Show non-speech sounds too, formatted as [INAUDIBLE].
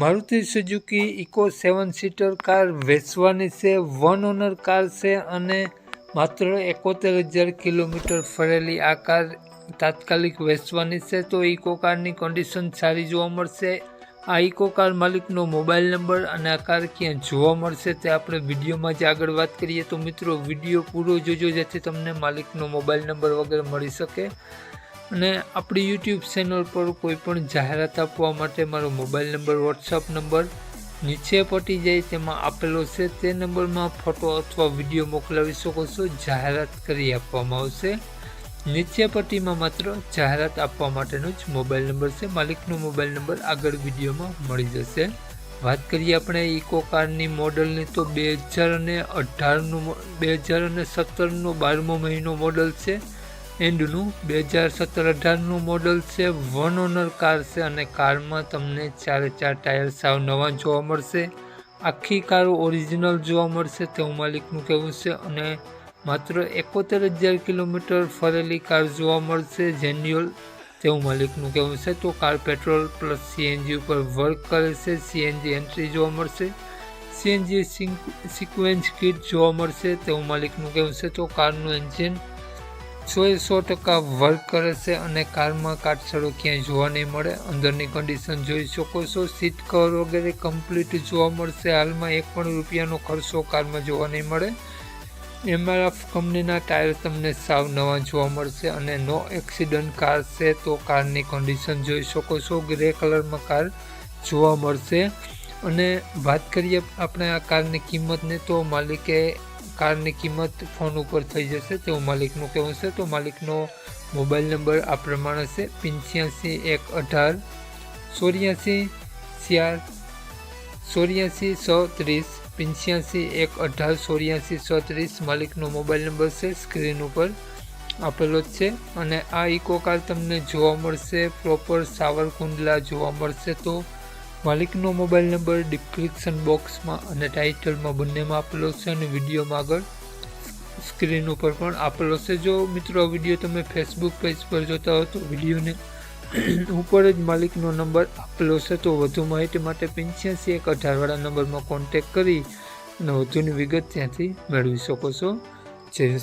Maruti Suzuki Eeco seven seater car વેચવાની છે, one owner car છે અને માત્ર એકોતેર હજાર કિલોમીટર ફરેલી આ કાર તાત્કાલિક વેચવાની છે. તો ઇકો કારની કન્ડિશન સારી જોવા મળશે. આ ઇકો કાર માલિકનો મોબાઈલ નંબર અને આ કાર ક્યાં જોવા મળશે તે આપણે વિડીયોમાં જ આગળ વાત કરીએ. તો મિત્રો, વીડિયો પૂરો જોજો જેથી તમને માલિકનો મોબાઈલ નંબર વગેરે મળી શકે. અને આપણી યુટ્યુબ ચેનલ પર કોઈ પણ જાહેરાત આપવા માટે મારો મોબાઈલ નંબર વોટ્સઅપ નંબર નીચે પટી જાય તેમાં આપેલો છે. તે નંબરમાં ફોટો અથવા વીડિયો મોકલાવી શકો છો. જાહેરાત કરી આપવામાં આવશે. નીચે પટ્ટીમાં માત્ર જાહેરાત આપવા માટેનો જ મોબાઈલ નંબર છે. માલિકનો મોબાઈલ નંબર આગળ વિડીયોમાં મળી જશે. વાત કરીએ આપણે ઇકો કારની મોડલની તો બે હજાર અને અઢારનું, બે હજાર અને સત્તરનો બારમો મહિનો મોડલ છે. એન્ડનું બે હજાર સત્તર અઢારનું મોડલ છે, વન ઓનર કાર છે અને કારમાં તમને ચારે ચાર ટાયર સાવ નવા જોવા મળશે. આખી કાર ઓરિજિનલ જોવા મળશે તેવું માલિકનું કહેવું છે અને માત્ર એકોતેર હજાર કિલોમીટર ફરેલી કાર જોવા મળશે, જેન્યુઅલ તેવું માલિકનું કહેવું છે. તો કાર પેટ્રોલ પ્લસ સીએનજી ઉપર વર્ક કરે છે સીએનજી એન્ટ્રી જોવા મળશે. સીએનજી સિક્વેન્સ કિટ જોવા મળશે તેવું માલિકનું કહેવું છે. તો કારનું એન્જિન સો એ સો ટકા વર્ક કરે છે અને કારમાં કાટછડો ક્યાંય જોવા નહીં મળે. અંદરની કન્ડિશન જોઈ શકો છો. સીટ કવર વગેરે કમ્પ્લીટ જોવા મળશે. હાલમાં એક પણ રૂપિયાનો ખર્ચો કારમાં જોવા નહીં મળે. એમઆરએફ કંપનીના ટાયર તમને સાવ નવા જોવા મળશે અને નો એક્સિડન્ટ કાર છે તો કારની કન્ડિશન જોઈ શકો છો. ગ્રે કલરમાં કાર જોવા મળશે. અને વાત કરીએ આપણે આ કારની કિંમતને તો માલિકે કારની કિંમત ફોન ઉપર થઈ જશે તેવું માલિકનું કહેવું છે. તો માલિકનો મોબાઈલ નંબર આ પ્રમાણે છે. પંચ્યાસી એક અઢાર, ચોર્યાસી ચાર, ચોર્યાસી સો ત્રીસ પંચ્યાસી એક અઢાર, ચોર્યાસી સો ત્રીસ માલિકનો મોબાઈલ નંબર છે. સ્ક્રીન ઉપર આપેલો જ છે. અને આ ઇકો કાર તમને જોવા મળશે. પ્રોપર સાવરકુંડલા જોવા મળશે તો માલિકનો મોબાઈલ નંબર ડિસ્ક્રિપ્શન બોક્સમાં અને ટાઇટલમાં બંનેમાં આપેલો છે અને વિડીયોમાં આગળ સ્ક્રીન ઉપર પણ આપેલો છે. જો મિત્રો વીડિયો તમે ફેસબુક પેજ પર જોતા હો તો વિડીયોને [CLEARS THROAT] ઉપર જ માલિકનો નંબર આપેલો છે. તો વધુ માહિતી માટે પંચ્યાસી એક અઢારવાળા નંબરમાં કોન્ટેક કરી અને વધુની વિગત ત્યાંથી મેળવી શકો છો. જય